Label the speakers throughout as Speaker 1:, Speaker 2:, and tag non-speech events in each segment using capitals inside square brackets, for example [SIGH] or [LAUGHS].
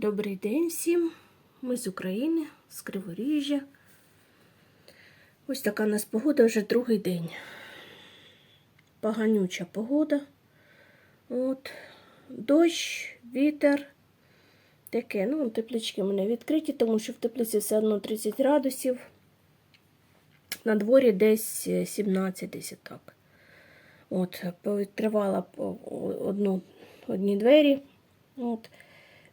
Speaker 1: Добрий день всім. Ми з України, з Криворіжжя. Ось така у нас погода вже другий день. Поганюча погода. От. Дощ, вітер. Таке, ну, теплички в мене відкриті, тому що в теплиці все одно 30 градусів. На дворі десь 17 десь так. От, повідкривала одну, одні двері. От.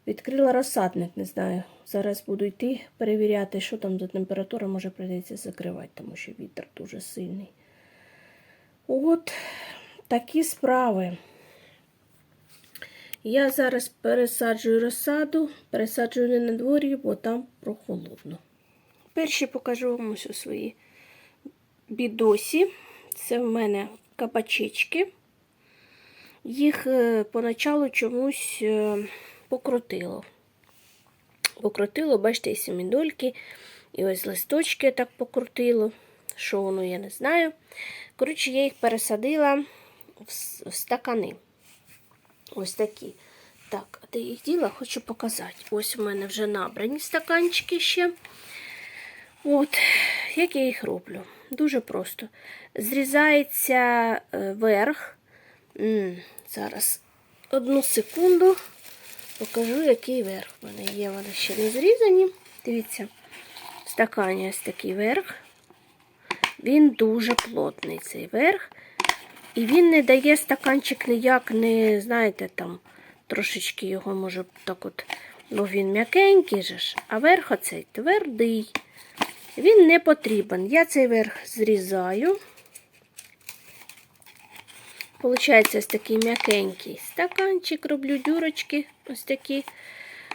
Speaker 1: Відкрила розсадник, не знаю. Зараз буду йти перевіряти, що там за температура, може прийдеться закривати, тому що вітер дуже сильний. От такі справи. Я зараз пересаджую розсаду, пересаджую не на дворі, бо там прохолодно. Перші покажу вам ось свої бідосі. Це в мене кабачечки. Їх е, поначалу чомусь е, покрутило. Покрутило, бачите, і семідольки, і ось листочки так покрутило. Що воно, я не знаю. Коротше, я їх пересадила в, стакани. Ось такі. Так, де їх діла, хочу показати. Ось у мене вже набрані стаканчики ще. От, як я їх роблю? Дуже просто. Зрізається е, верх. Зараз одну секунду покажу, який верх в мене є. Вони ще не зрізані. Дивіться, в стакані ось такий верх. Він дуже плотний, цей верх. І він не дає стаканчик ніяк, не, знаєте, там трошечки його може так от. Ну, він м'якенький же ж, а верх оцей твердий. Він не потрібен. Я цей верх зрізаю. Получається ось такий м'якенький стаканчик, роблю дюрочки, ось такі.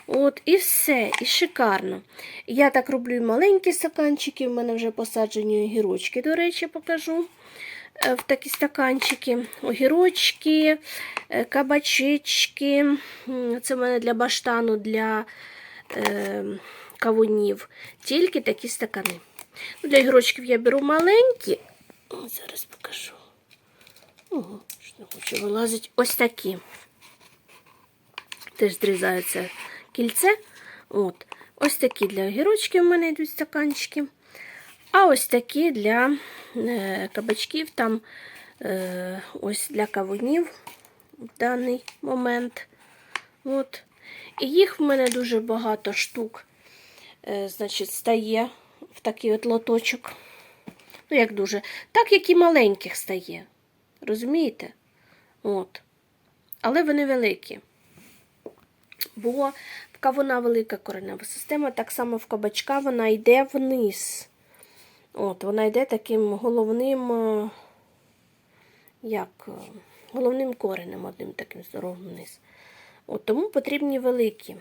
Speaker 1: От, і все, і шикарно. Я так роблю маленькі стаканчики, в мене вже посаджені огірочки, до речі, покажу е, в такі стаканчики. Огірочки, е, кабачечки. Це в мене для баштану, для е, кавунів. Тільки такі стакани. Ну, Для огірочків я беру маленькі. О, зараз покажу. Ого, що не хочу вилазити. Ось такі. Теж зрізається кільце. От. Ось такі для огірочків в мене йдуть стаканчики. А ось такі для е, кабачків, там е, ось для кавунів в даний момент. От. І їх в мене дуже багато штук, е, значить, стає в такий от лоточок. Ну, як дуже. Так, як і маленьких стає. Розумієте? От. Але вони великі. Бо в кавуна велика коренева система, так само в кабачка вона йде вниз. От, вона йде таким головним, е, як, е, головним коренем, одним таким здоровим вниз. От, тому потрібні великі.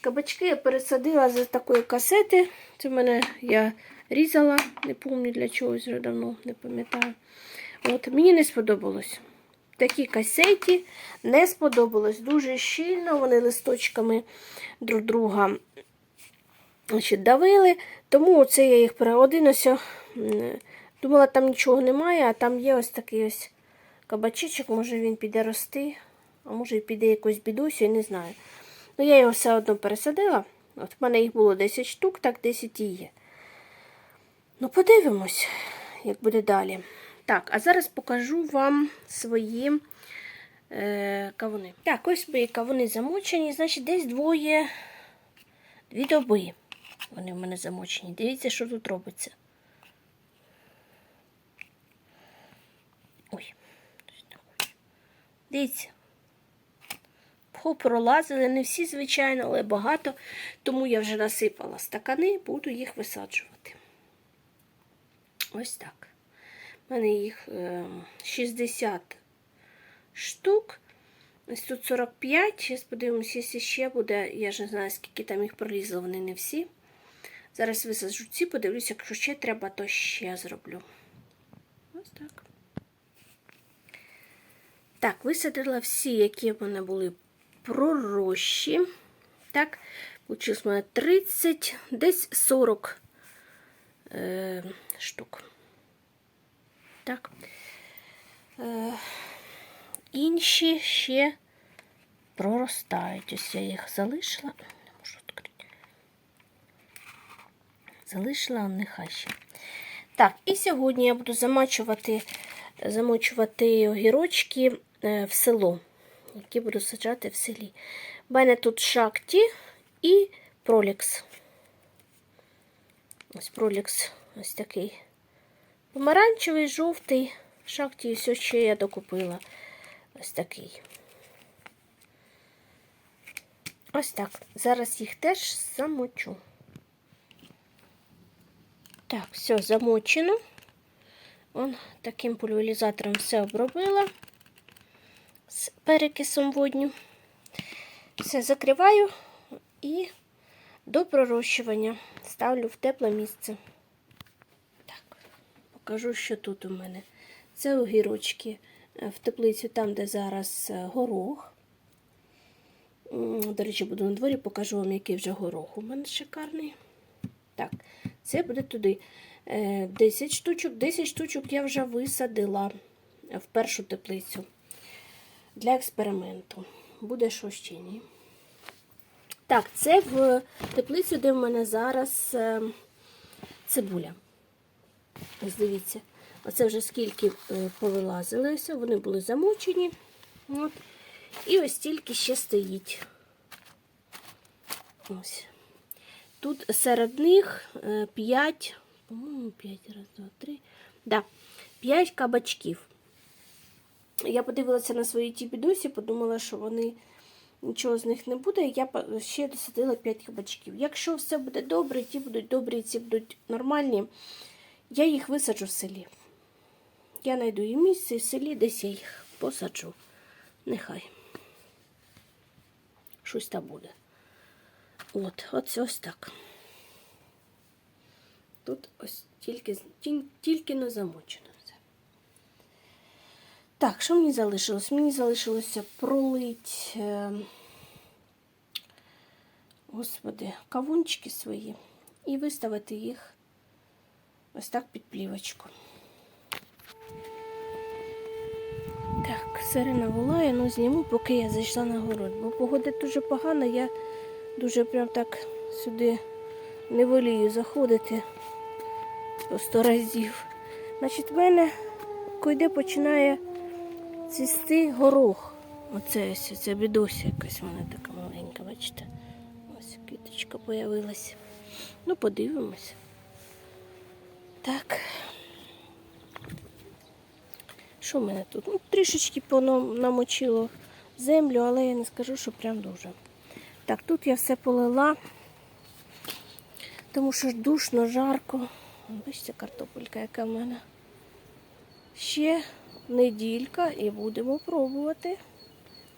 Speaker 1: Кабачки я пересадила з такої касети. Це в мене я різала, не пам'ятаю для чогось вже давно, не пам'ятаю. От, мені не сподобалось. Такі касеті не сподобалось. Дуже щільно, вони листочками друг друга значить, давили. Тому оце я їх пере- один ось. Думала, там нічого немає, а там є ось такий ось кабачечок, може він піде рости, а може і піде якось бідусю, я не знаю. Ну, я його все одно пересадила. От в мене їх було 10 штук, так 10 і є. Ну, подивимось, як буде далі. Так, а зараз покажу вам свої е, кавуни. Так, ось мої кавуни замочені, значить, десь двоє, дві доби. Вони в мене замочені. Дивіться, що тут робиться. Ой. Дивіться. Пху пролазили, не всі, звичайно, але багато. Тому я вже насипала стакани, буду їх висаджувати. Ось так. У мене їх е, 60 штук. Ось тут 45. Зараз подивимося, якщо ще буде. Я ж не знаю, скільки там їх пролізло, вони не всі. Зараз висаджу ці, подивлюся, якщо ще треба, то ще зроблю. Ось так. Так, висадила всі, які в мене були пророщі. Так, получилось в мене 30, десь 40 е, штук. Так. Е, інші ще проростають. Ось я їх залишила. Не можу відкрити. Залишила, нехай ще. Так, і сьогодні я буду замачувати, замочувати огірочки е, в село, які буду саджати в селі. У мене тут шакті і пролікс. Ось пролікс ось такий. Помаранчевий, жовтий, шакті і все ще я докупила. Ось такий. Ось так. Зараз їх теж замочу. Так, все замочено. Он таким пульверізатором все обробила з перекисом водню. Все закриваю і до пророщування ставлю в тепле місце. Покажу, що тут у мене. Це огірочки е, в теплицю, там, де зараз е, горох. До речі, буду на дворі, покажу вам, який вже горох у мене шикарний. Так, це буде туди. Е, 10 штучок. 10 штучок я вже висадила в першу теплицю для експерименту. Буде що ще ні. Так, це в теплицю, де в мене зараз е, цибуля. Ось дивіться. Оце вже скільки е, повилазили, ось, вони були замочені. От. І ось стільки ще стоїть. Ось. Тут серед них 5, по-моєму, 5, раз, два, три. Да, 5 кабачків. Я подивилася на свої ті бідосі, подумала, що вони нічого з них не буде. Я ще досадила 5 кабачків. Якщо все буде добре, ті будуть добрі, ці будуть нормальні, я їх висаджу в селі. Я знайду і місце, і в селі, десь я їх посаджу. Нехай. Щось там буде. От, ось ось так. Тут ось тільки, ті- тільки не замочено все. Так, що мені залишилось? Мені залишилося пролить, е, господи, кавунчики свої і виставити їх ось так під плівочку. Так, сирена волає, ну зніму, поки я зайшла на город, бо погода дуже погана, я дуже прям так сюди не волію заходити по сто разів. Значить, в мене койде починає цвісти горох. Оце ось, це бідося якась в мене така маленька, бачите? Ось квіточка появилася. Ну, подивимось. Так. Що в мене тут? Ну, трішечки воно намочило землю, але я не скажу, що прям дуже. Так, тут я все полила, тому що душно, жарко. Бачите, картопелька, яка в мене. Ще неділька і будемо пробувати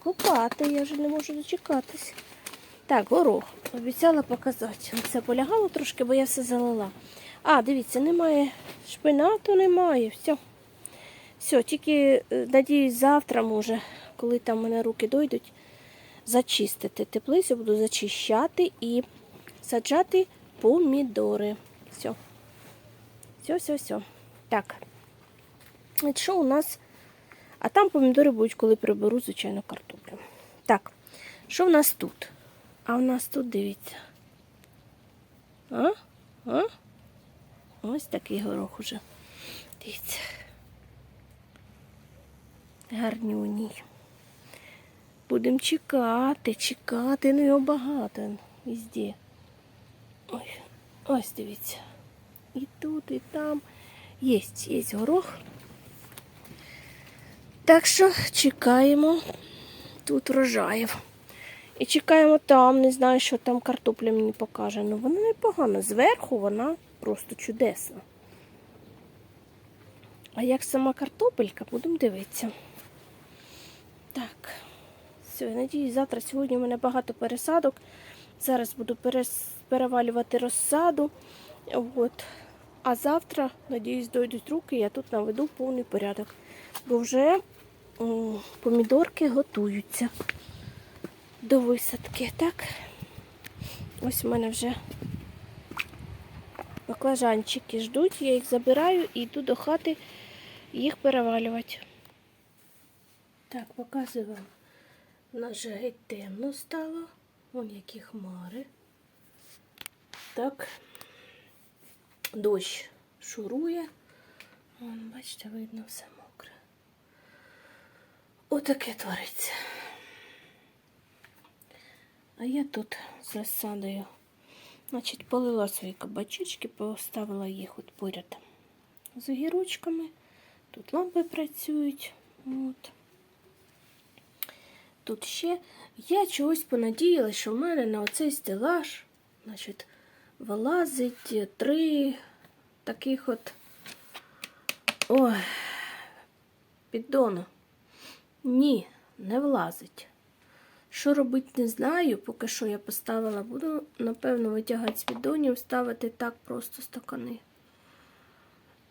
Speaker 1: копати. Я вже не можу дочекатись. Так, горох. Обіцяла показати. Це полягало трошки, бо я все залила. А, дивіться, немає шпинату, немає. Все. Все, тільки, е, надіюсь, завтра, може, коли там в мене руки дойдуть, зачистити теплицю, буду зачищати і саджати помідори. Все. Все, все, все. Так. Що у нас? А там помідори будуть, коли приберу, звичайно, картоплю. Так, що в нас тут? А в нас тут, дивіться. А? А? Ось такий горох уже. Дивіться. Гарнюній. Будемо чекати, чекати, ну його багато везде. Ой, ось дивіться. І тут, і там. Є, є горох. Так що чекаємо тут врожаїв. І чекаємо там, не знаю, що там картопля мені покаже. Ну вона непогана. Зверху вона просто чудесна. А як сама картопелька, будемо дивитися. Так, все, я надіюсь, завтра сьогодні у мене багато пересадок. Зараз буду перевалювати розсаду. От. А завтра, надіюсь, дойдуть руки, я тут наведу повний порядок. Бо вже м, помідорки готуються до висадки. Так, ось у мене вже баклажанчики ждуть, я їх забираю і йду до хати їх перевалювати. Так, показую вам У нас же геть темно стало. Вон які хмари. Так. Дощ шурує. Вон, бачите, видно все мокре. Отаке твориться. А я тут з розсадою, значить, полила свої кабачечки, поставила їх от поряд з огірочками. Тут лампи працюють. От. Тут ще я чогось понадіялася, що в мене на оцей стелаж, значить, вилазить три таких от ой, піддона. Ні, не влазить. Що робити, не знаю. Поки що я поставила, буду, напевно, витягати з піддонів, ставити так просто стакани.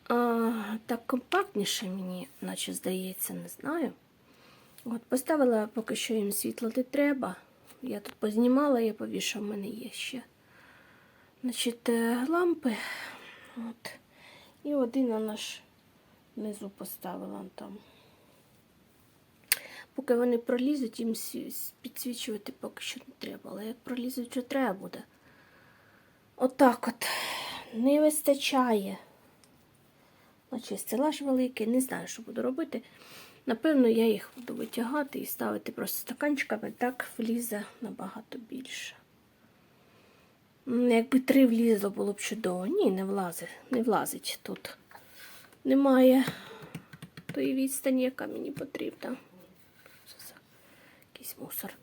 Speaker 1: А, так компактніше мені, наче здається, не знаю. От, поставила поки що їм світло не треба. Я тут познімала, я повішав, в мене є ще. Значить, е, лампи. От. І один ж внизу поставила там. Поки вони пролізуть, їм підсвічувати поки що не треба. Але як пролізуть, вже треба буде. Отак от. Не вистачає. Значить, стелаж великий, не знаю, що буду робити. Напевно, я їх буду витягати і ставити просто стаканчиками, так влізе набагато більше. Якби три влізло, було б чудово. Ні, не влазить, не влазить тут. Немає тої відстані, яка мені потрібна. Якийсь мусор.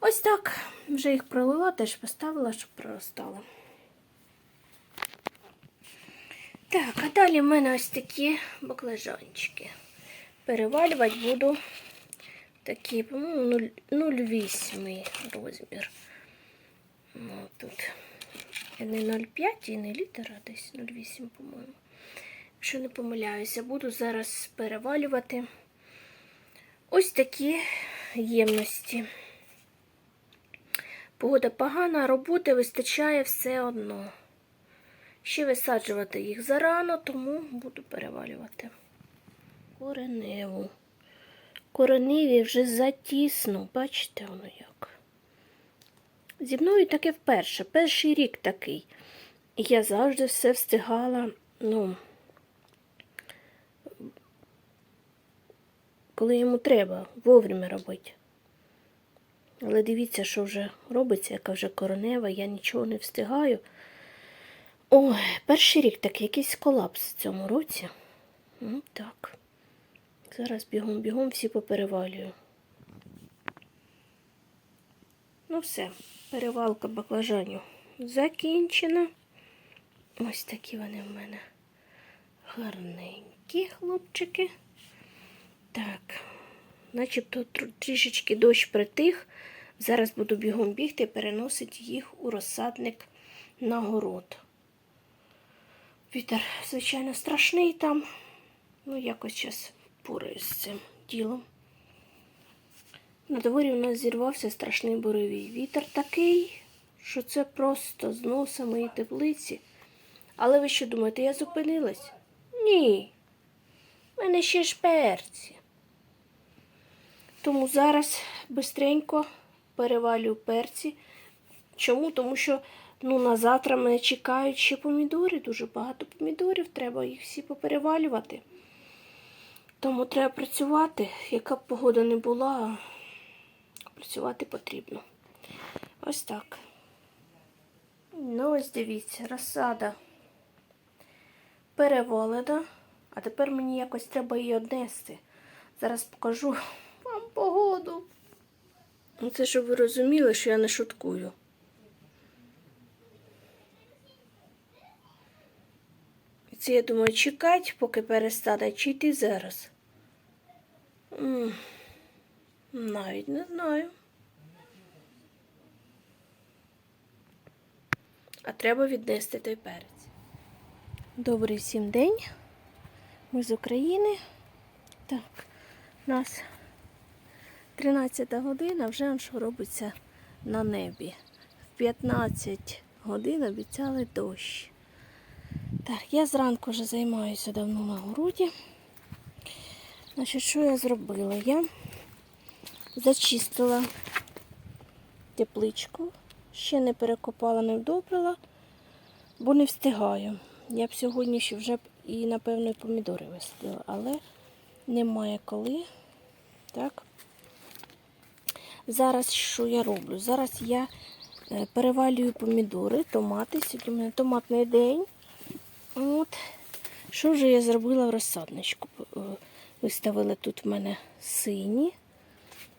Speaker 1: Ось так. Вже їх пролила, теж поставила, щоб проростали. Так, а далі в мене ось такі баклажанчики. Перевалювати буду такі, по-моєму, 0,8 розмір. Ну, тут не 0,5 і не літр, а десь 0,8, по-моєму. Якщо не помиляюся, буду зараз перевалювати ось такі ємності. Погода погана, роботи вистачає все одно. Ще висаджувати їх зарано, тому буду перевалювати. Кореневу. Кореневі вже затісно, бачите воно як. Зі мною таке вперше. Перший рік такий. І я завжди все встигала, ну, коли йому треба, вовремя робити. Але дивіться, що вже робиться, яка вже коренева, я нічого не встигаю. Ой, перший рік такий якийсь колапс в цьому році. Ну, так. Зараз бігом-бігом всі поперевалюю. Ну все, перевалка баклажанів закінчена. Ось такі вони в мене гарненькі хлопчики. Так, начебто трішечки дощ притих. Зараз буду бігом бігти переносити їх у розсадник на город. Вітер, звичайно, страшний там. Ну, якось зараз пораюсь з цим ділом. На дворі у нас зірвався страшний буревій. Вітер такий, що це просто зносить мої теплиці. Але ви що думаєте, я зупинилась? Ні. У мене ще ж перці. Тому зараз бистренько перевалю перці. Чому? Тому що ну, на завтра мене чекають ще помідори. Дуже багато помідорів. Треба їх всі поперевалювати. Тому треба працювати. Яка б погода не була, працювати потрібно. Ось так. Ну, ось дивіться, розсада перевалена. А тепер мені якось треба її однести. Зараз покажу погоду. Ну, Це щоб ви розуміли, що я не шуткую. І це я думаю, чекати, поки перестане, чи йти зараз. Навіть не знаю. А треба віднести той перець. Добрий всім день. Ми з України. Так, нас 13 година, вже що робиться на небі. В 15 годин обіцяли дощ. Так, я зранку вже займаюся давно на городі. Значить, що я зробила? Я Зачистила тепличку, ще не перекопала, не вдобрила, бо не встигаю. Я б сьогодні ще вже і, напевно, помідори висадила, але немає коли. Так. Зараз що я роблю? Зараз я е, перевалюю помідори, томати. Сьогодні у мене томатний день. От. Що вже я зробила в розсадничку? Е, Виставили тут в мене сині.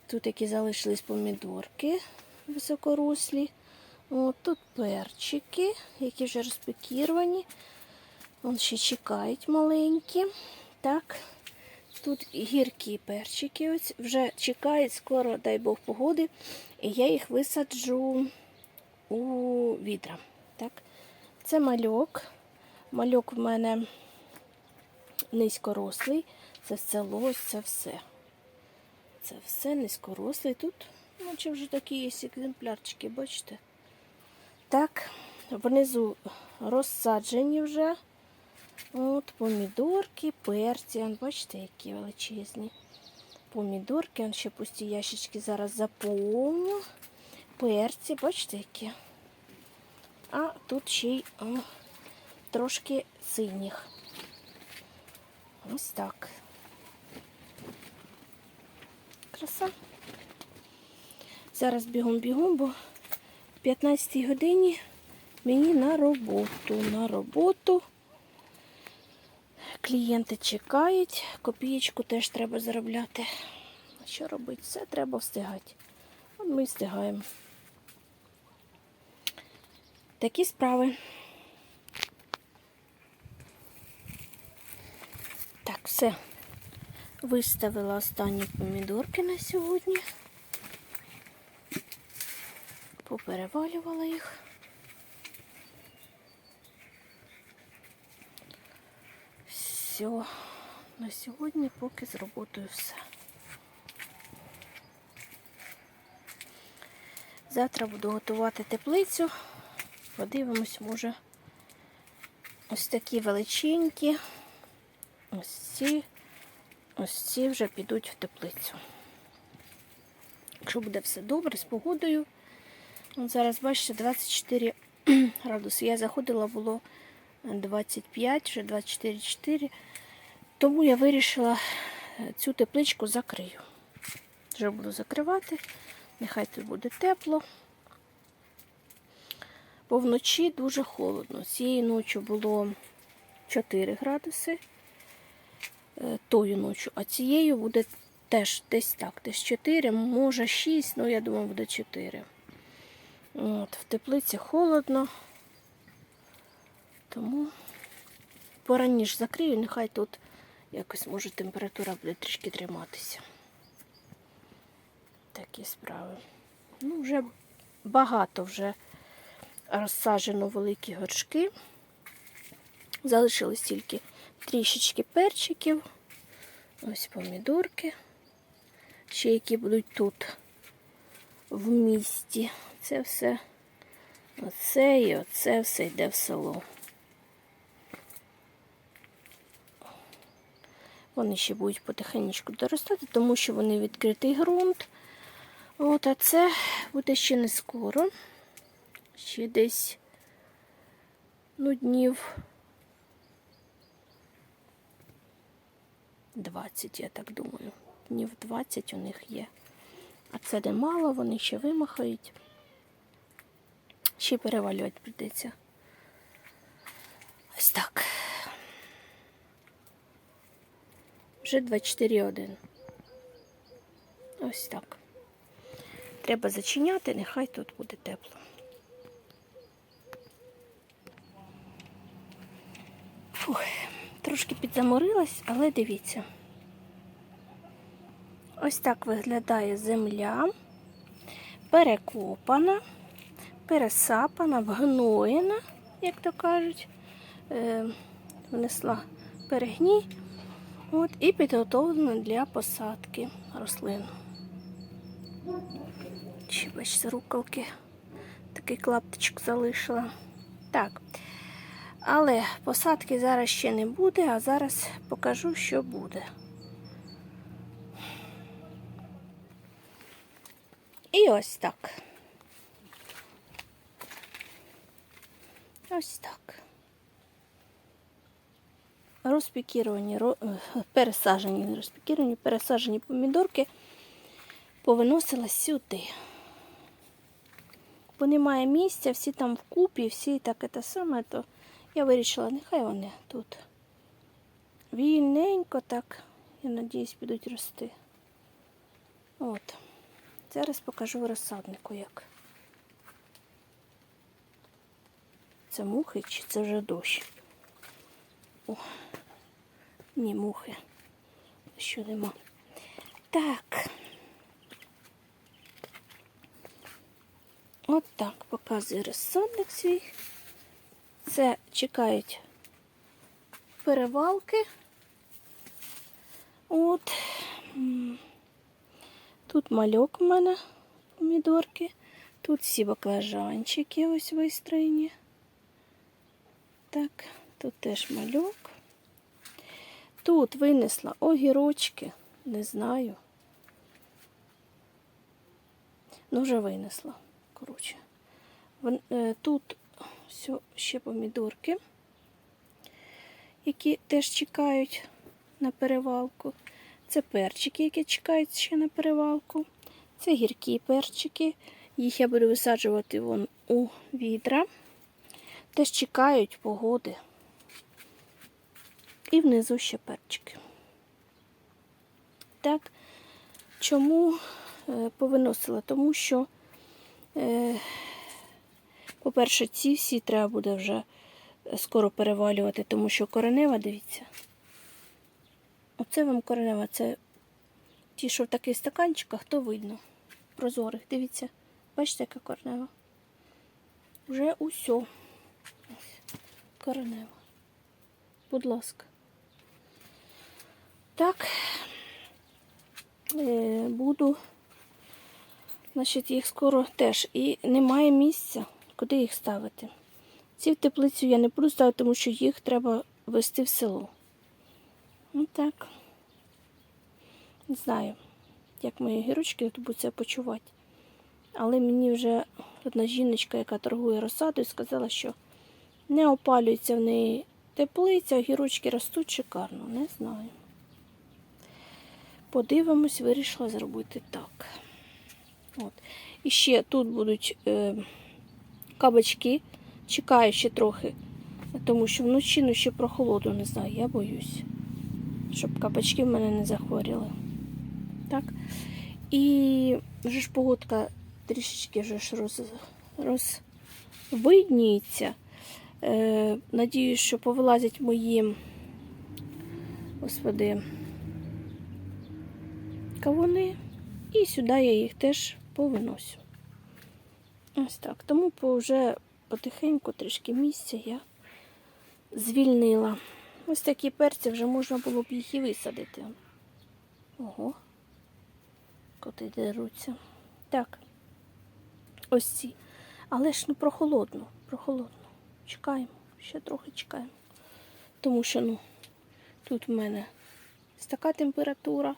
Speaker 1: Тут які залишились помідорки високорослі. От тут перчики, які вже розпекіровані. Вон ще чекають маленькі. Так. Тут гіркі перчики ось вже чекають, скоро, дай Бог, погоди. І я їх висаджу у відра. Так. Це мальок. Мальок в мене низькорослий. Це все лось, це все. Це все низькорослий. Тут, ну, чи вже такі є екземплярчики, бачите? Так, внизу розсаджені вже. От, помідорки, перці. Он, бачите, які величезні. Помідорки, он ще пусті ящички зараз заповню. Перці, бачите, які. А тут ще й о, трошки синіх. Ось так. Краса. Зараз бігом-бігом, бо в 15 годині мені на роботу. На роботу. Клієнти чекають, копієчку теж треба заробляти. Що робити? Все треба встигати. От ми встигаємо. Такі справи. Так, все. Виставила останні помідорки на сьогодні. Поперевалювала їх. Все. На сьогодні поки з роботою все. Завтра буду готувати теплицю. Подивимось, може, ось такі величенькі. Ось ці, ось ці вже підуть в теплицю. Якщо буде все добре з погодою. От зараз, бачите, 24 [CLEARS THROAT] градуси. Я заходила, було 25, вже 24,4. Тому я вирішила е, цю тепличку закрию. Вже буду закривати. Нехай тут буде тепло. Бо вночі дуже холодно. Цієї ночі було 4 градуси е, тою ночі, а цією буде теж десь так, десь 4, може 6, ну я думаю, буде 4. От, в теплиці холодно, тому пораніше закрию, нехай тут якось може температура буде трішки триматися. Такі справи. Ну, вже багато вже розсаджено великі горшки. Залишилось тільки трішечки перчиків. Ось помідорки. Ще які будуть тут в місті. Це все, оце і оце все йде в село. Вони ще будуть потихеньку доростати, тому що вони відкритий ґрунт. От, а це буде ще не скоро. Ще десь ну, днів 20, я так думаю. Днів 20 у них є. А це немало, вони ще вимахають. Ще перевалювати прийдеться. Ось так. Вже 24,1. Ось так. Треба зачиняти, нехай тут буде тепло. Фух, трошки підзаморилась, але дивіться. Ось так виглядає земля, перекопана, пересапана, вгноєна, як то кажуть. Е, внесла перегній от, і підготовлена для посадки рослин. Ще бачите, рукавки. Такий клаптичок залишила. Так. Але посадки зараз ще не буде, а зараз покажу, що буде. І ось так. Ось так. Розпікіровані, ро- е, [LAUGHS] пересаджені, не розпікіровані, пересаджені помідорки повиносила сюди. Бо немає місця, всі там вкупі, всі так це саме, то я вирішила, нехай вони тут. Вільненько так, я надіюсь, підуть рости. От. Зараз покажу розсаднику як. Це мухи чи це вже дощ? О, ні, мухи. Що нема. Так. От так показує розсадник свій. Це чекають перевалки. От. Тут мальок у мене помідорки. Тут всі баклажанчики ось вистроєні. Так, тут теж мальок. Тут винесла огірочки, не знаю. Ну, вже винесла, коротше. Е, Тут все, ще помідорки, які теж чекають на перевалку. Це перчики, які чекають ще на перевалку. Це гіркі перчики. Їх я буду висаджувати вон у відра. Теж чекають погоди. І внизу ще перчики. Так, чому е, повиносила? Тому що, е, по-перше, ці всі треба буде вже скоро перевалювати, тому що коренева, дивіться. Оце вам коренева, це ті, що в таких стаканчиках, то видно. Прозорих, дивіться. Бачите, яка коренева? Вже усьо. Коренева. Будь ласка. Так, е, буду, значить, їх скоро теж. І немає місця, куди їх ставити. Ці в теплицю я не буду ставити, тому що їх треба вести в село. Ну так. Не знаю, як мої гірочки будуть себе почувати. Але мені вже одна жіночка, яка торгує розсадою, сказала, що не опалюється в неї теплиця, гірочки ростуть шикарно. Не знаю. Подивимось, вирішила зробити так. От. І ще тут будуть е, кабачки. Чекаю ще трохи, тому що вночі ну, ще прохолоду, не знаю, я боюсь, щоб кабачки в мене не захворіли. Так. І вже ж погодка трішечки вже ж роз, розвидніється. Е, надіюсь, що повилазять мої, господи, кавуни. І сюди я їх теж повиносю. Ось так. Тому вже потихеньку трішки місця я звільнила. Ось такі перці вже можна було б їх і висадити. Ого, коти деруться. Так, ось ці. Але ж ну прохолодно, прохолодно. Чекаємо, ще трохи чекаємо. Тому що, ну, тут в мене ось така температура.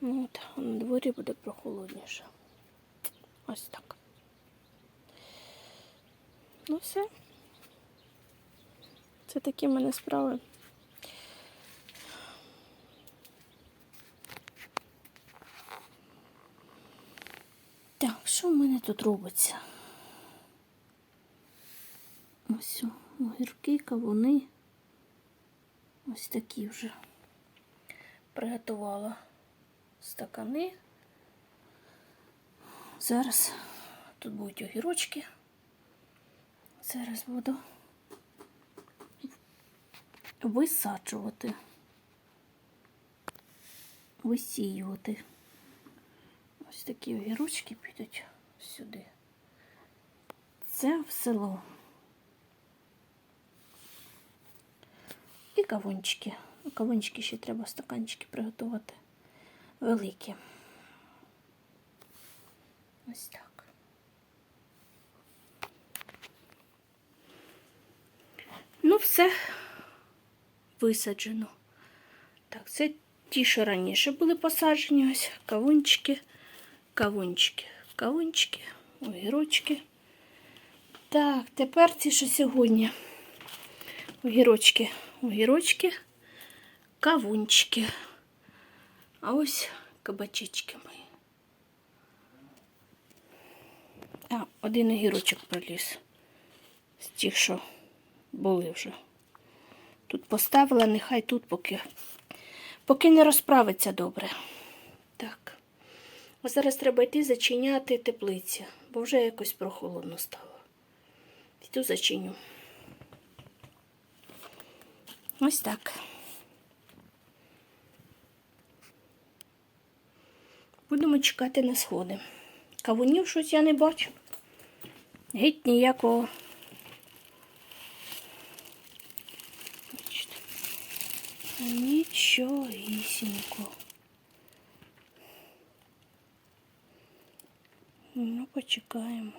Speaker 1: Ну, от, на дворі буде прохолодніше. Ось так. Ну все. Це такі в мене справи. Так, що в мене тут робиться? Ось огірки, кавуни. Ось такі вже приготувала стакани. Зараз тут будуть огірочки. Зараз буду висаджувати, висіювати. Ось такі огірочки підуть сюди. Це в село. І кавунчики. Кавунчики ще треба стаканчики приготувати. Великі. Ось так. Ну, все висаджено. Так, це ті, що раніше були посаджені, ось кавунчики, кавунчики. кавунчики, огірочки. Так, тепер ці що сьогодні. Огірочки, огірочки, кавунчики. А ось кабачечки мої. А, один огірочок проліз. З тих, що були вже. Тут поставила, нехай тут поки, поки не розправиться добре. Так. А зараз треба йти зачиняти теплиці, бо вже якось прохолодно стало. Йду зачиню. Ось так. Будемо чекати на сходи. Кавунів щось я не бачу. Геть ніякого. Нічого Нічогісінько. Ну, почекаємо.